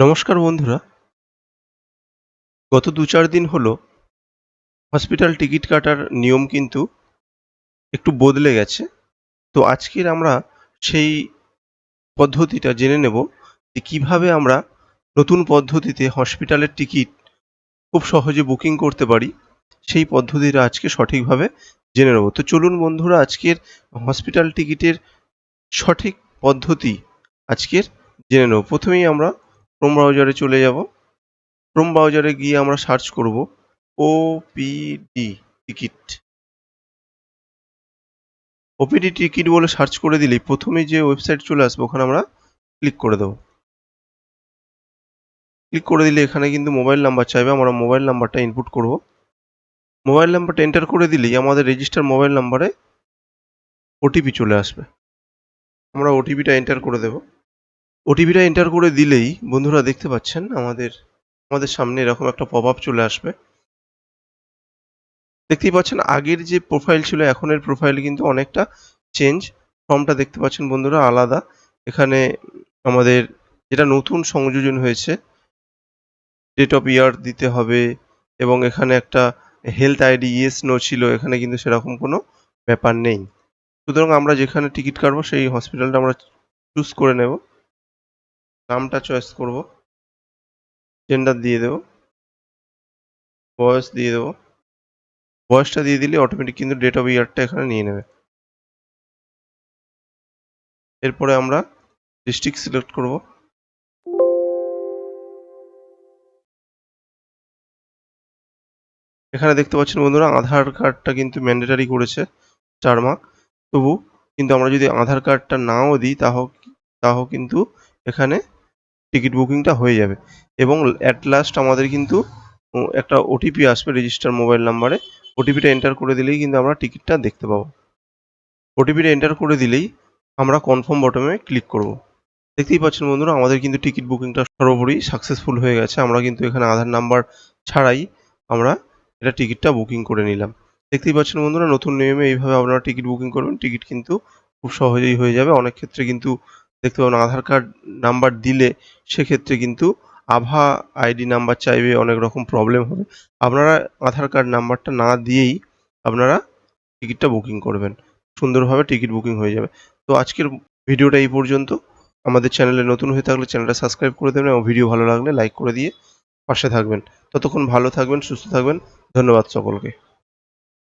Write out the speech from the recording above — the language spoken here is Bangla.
নমস্কার বন্ধুরা। গত দু চার দিন হলো হসপিটাল টিকিট কাটার নিয়ম কিন্তু একটু বদলে গেছে। তো আজকের আমরা সেই পদ্ধতিটা জেনে নেব যে কীভাবে আমরা নতুন পদ্ধতিতে হসপিটালের টিকিট খুব সহজে বুকিং করতে পারি, সেই পদ্ধতিটা আজকে সঠিকভাবে জেনে নেব। তো চলুন বন্ধুরা, আজকের হসপিটাল টিকিটের সঠিক পদ্ধতি আজকের জেনে নেব। প্রথমেই আমরা ক্রোম ব্রাউজারে চলে যাব। ক্রোম ব্রাউজারে গিয়ে আমরা সার্চ করব ওপিডি টিকিট ওপিডি টিকিট বলে সার্চ করে দিলেই প্রথমে যে ওয়েবসাইট চলে আসবে, ওখানে আমরা ক্লিক করে দেবো। ক্লিক করে দিলে এখানে কিন্তু মোবাইল নাম্বার চাইবে, আমরা মোবাইল নাম্বারটা ইনপুট করব। মোবাইল নাম্বারটা এন্টার করে দিলেই আমাদের রেজিস্টার মোবাইল নাম্বারে ওটিপি চলে আসবে। আমরা ওটিপিটা এন্টার করে দেব। ওটিপিটা এন্টার করে দিলেই বন্ধুরা দেখতে পাচ্ছেন আমাদের আমাদের সামনে এরকম একটা পপ আপ চলে আসবে। দেখতেই পাচ্ছেন আগের যে প্রোফাইল ছিল, এখনের প্রোফাইল কিন্তু অনেকটা চেঞ্জ ফর্মটা দেখতে পাচ্ছেন বন্ধুরা আলাদা। এখানে আমাদের যেটা নতুন সংযোজন হয়েছে ডেট অফ ইয়ার দিতে হবে এবং এখানে একটা হেলথ আইডি ইয়েস নো ছিল, এখানে কিন্তু সেরকম কোনো ব্যাপার নেই। সুতরাং আমরা যেখানে টিকিট কাটবো সেই হসপিটালটা আমরা চুজ করে নেব। নামটা চয়েস করব। জেন্ডার দিয়ে দেব। বয়স দিয়ে দেবো। বয়সটা দিয়ে দিলে অটোমেটিক কিন্তু ডেট অফ ইয়ারটা এখানে নিয়ে নেবে। এরপরে আমরা ডিস্ট্রিক্ট সিলেক্ট করব। এখানে দেখতে পাচ্ছেন বন্ধুরা, আধার কার্ডটা কিন্তু ম্যান্ডেটারি করেছে চার মার্ক তবু কিন্তু আমরা যদি আধার কার্ডটা নাও দিই, তাহ তাও কিন্তু এখানে টিকিট বুকিংটা হয়ে যাবে। এবং অ্যাট লাস্ট আমাদের কিন্তু একটা ওটিপি আসবে রেজিস্টার মোবাইল নাম্বারে ওটিপিটা এন্টার করে দিলেই কিন্তু আমরা টিকিটটা দেখতে পাবো। ওটিপিটা এন্টার করে দিলেই আমরা কনফার্ম বটমে ক্লিক করব। দেখতেই পাচ্ছেন বন্ধুরা, আমাদের কিন্তু টিকিট বুকিংটা সর্বোপরি সাকসেসফুল হয়ে গেছে। আমরা কিন্তু এখানে আধার নাম্বার ছাড়াই আমরা এটা টিকিটটা বুকিং করে নিলাম। দেখতেই পাচ্ছেন বন্ধুরা, নতুন নিয়মে এইভাবে আপনারা টিকিট বুকিং করবেন। টিকিট কিন্তু খুব সহজেই হয়ে যাবে। অনেক ক্ষেত্রে কিন্তু দেখতে পাবেন, আধার কার্ড নাম্বার দিলে সেক্ষেত্রে কিন্তু আভা আইডি নাম্বার চাইবে, অনেক রকম প্রবলেম হবে। আপনারা আধার কার্ড নাম্বারটা না দিয়েই আপনারা টিকিটটা বুকিং করবেন। সুন্দরভাবে টিকিট বুকিং হয়ে যাবে। তো আজকের ভিডিওটা এই পর্যন্ত। আমাদের চ্যানেলে নতুন হয়ে থাকলে চ্যানেলটা সাবস্ক্রাইব করে দেবেন এবং ভিডিও ভালো লাগলে লাইক করে দিয়ে পাশে থাকবেন। ততক্ষণ ভালো থাকবেন, সুস্থ থাকবেন। ধন্যবাদ সকলকে।